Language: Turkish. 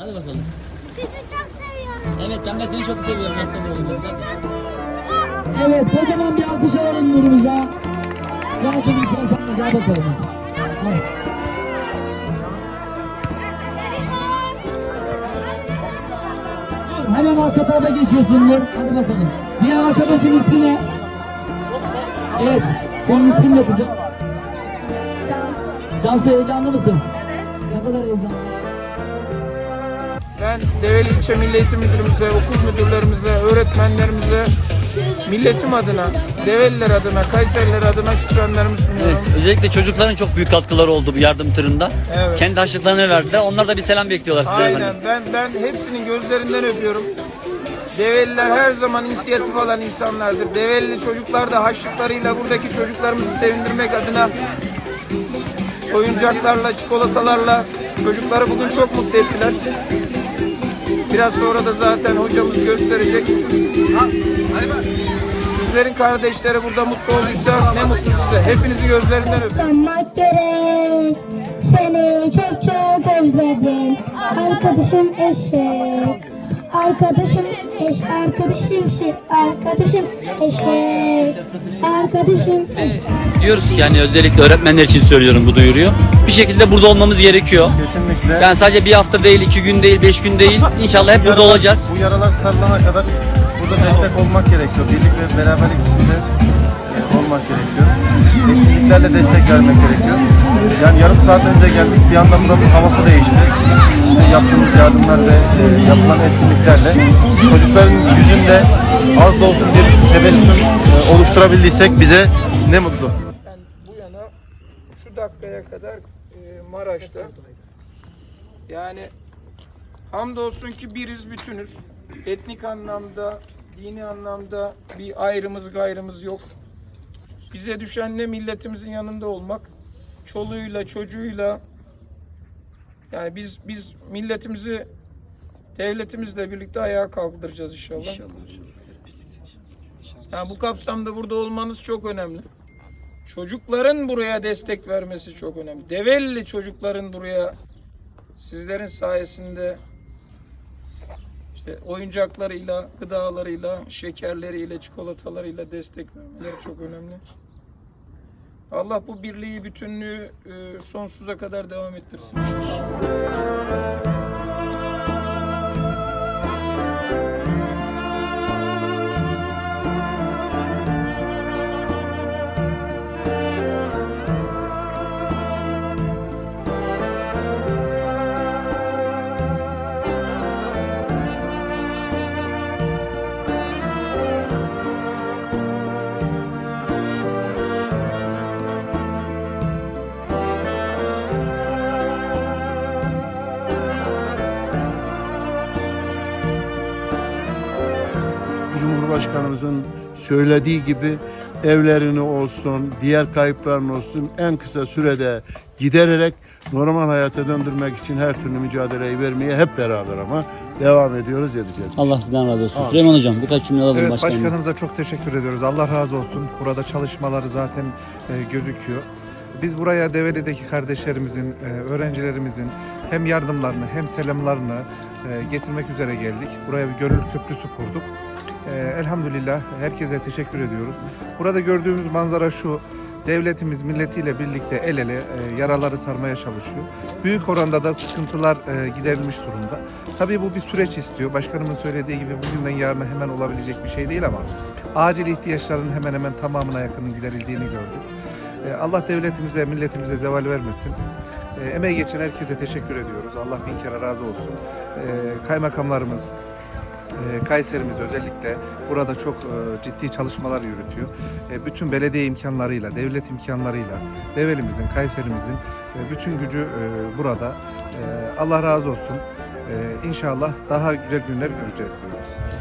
Hadi bakalım. Sizi çok seviyorum. Evet ben de seni çok seviyorum. Nasıl oğlum? Evet, kocaman bir alkış alalım Nurumuza. Rahatı mikrofonu gel bakalım. Hadi. Dur, Hemen arka tarafa geçiyorsun Nur. Hadi bakalım. Diğer arkadaşın ismi ne? Evet, senin ismin ne kızım? Cansu heyecanlı mısın? Ne kadar heyecanlı? Ben Develi İlçe Milli Eğitim Müdürümüze, okul müdürlerimize, öğretmenlerimize, milletim adına, Develiler adına, Kayseriler adına şükranlarımı sunuyorum. Evet, özellikle çocukların çok büyük katkıları oldu bu yardım tırında. Evet. Kendi harçlıklarını verdiler. Onlar da bir selam bekliyorlar sizden Aynen. efendim. Ben ben hepsinin gözlerinden öpüyorum. Develiler her zaman inisiyatif alan insanlardır. Develi çocuklar da haşlıklarıyla buradaki çocuklarımızı sevindirmek adına oyuncaklarla, çikolatalarla çocukları bugün çok mutlu ettiler. Biraz sonra da zaten hocamız gösterecek. Sizlerin kardeşleri burada mutlu olduysa ne mutlu size. Hepinizi gözlerinden öpüyorum. Gerek. Seni çok çok özledim. Arkadaşım eşek. Arkadaşım eş, arkadaşım şey, arkadaşım eşek. Arkadaşım eşek. Diyoruz ki yani özellikle öğretmenler için söylüyorum bu duyuruyu. Bir şekilde burada olmamız gerekiyor. Kesinlikle. Yani sadece bir hafta değil, iki gün değil, beş gün değil. İnşallah hep burada Yaralar- olacağız. Bu yaralar sarılana kadar burada destek olmak gerekiyor. Birlik ve beraberlik içinde e, olmak gerekiyor. Etkinliklerle destek vermek gerekiyor. Yani yarım saat önce geldik. Bir anda buranın havası değişti. İşte yaptığımız yardımlar ve e, yapılan etkinliklerle çocukların yüzünde az da olsun bir tebessüm e, oluşturabildiysek bize ne mutlu. Ben bu yana şu dakikaya kadar e, Maraş'ta yani hamdolsun ki biriz bütünüz. Etnik anlamda, dini anlamda bir ayrımız gayrımız yok. Bize düşen ne milletimizin yanında olmak, çoluğuyla çocuğuyla yani biz biz milletimizi devletimizle birlikte ayağa kaldıracağız inşallah. Yani bu kapsamda burada olmanız çok önemli. Çocukların buraya destek vermesi çok önemli. Develi çocukların buraya sizlerin sayesinde işte oyuncaklarıyla, gıdalarıyla, şekerleriyle, çikolatalarıyla destek vermeleri çok önemli. Allah bu birliği, bütünlüğü e, sonsuza kadar devam ettirsin. Cumhurbaşkanımızın söylediği gibi evlerini olsun, diğer kayıplarını olsun en kısa sürede gidererek normal hayata döndürmek için her türlü mücadeleyi vermeye hep beraber ama devam ediyoruz, edeceğiz. Allah sizden razı olsun. Süleyman Hocam birkaç cümle alalım Evet başkanım. başkanımıza çok teşekkür ediyoruz. Allah razı olsun. Burada çalışmaları zaten e, gözüküyor. Biz buraya Develi'deki kardeşlerimizin, e, öğrencilerimizin hem yardımlarını hem selamlarını e, getirmek üzere geldik. Buraya bir gönül köprüsü kurduk. E, elhamdülillah herkese teşekkür ediyoruz. Burada gördüğümüz manzara şu. Devletimiz milletiyle birlikte el ele e, yaraları sarmaya çalışıyor. Büyük oranda da sıkıntılar e, giderilmiş durumda. Tabii bu bir süreç istiyor. Başkanımın söylediği gibi bugünden yarına hemen olabilecek bir şey değil ama acil ihtiyaçların hemen hemen tamamına yakının giderildiğini gördük. E, Allah devletimize, milletimize zeval vermesin. E, emeği geçen herkese teşekkür ediyoruz. Allah bin kere razı olsun. Kaymakamlarımız, Kayserimiz özellikle burada çok e, ciddi çalışmalar yürütüyor. E, bütün belediye imkanlarıyla, devlet imkanlarıyla, Develimizin, Kayserimizin e, bütün gücü burada. Allah razı olsun. İnşallah daha güzel günler göreceğiz diyoruz.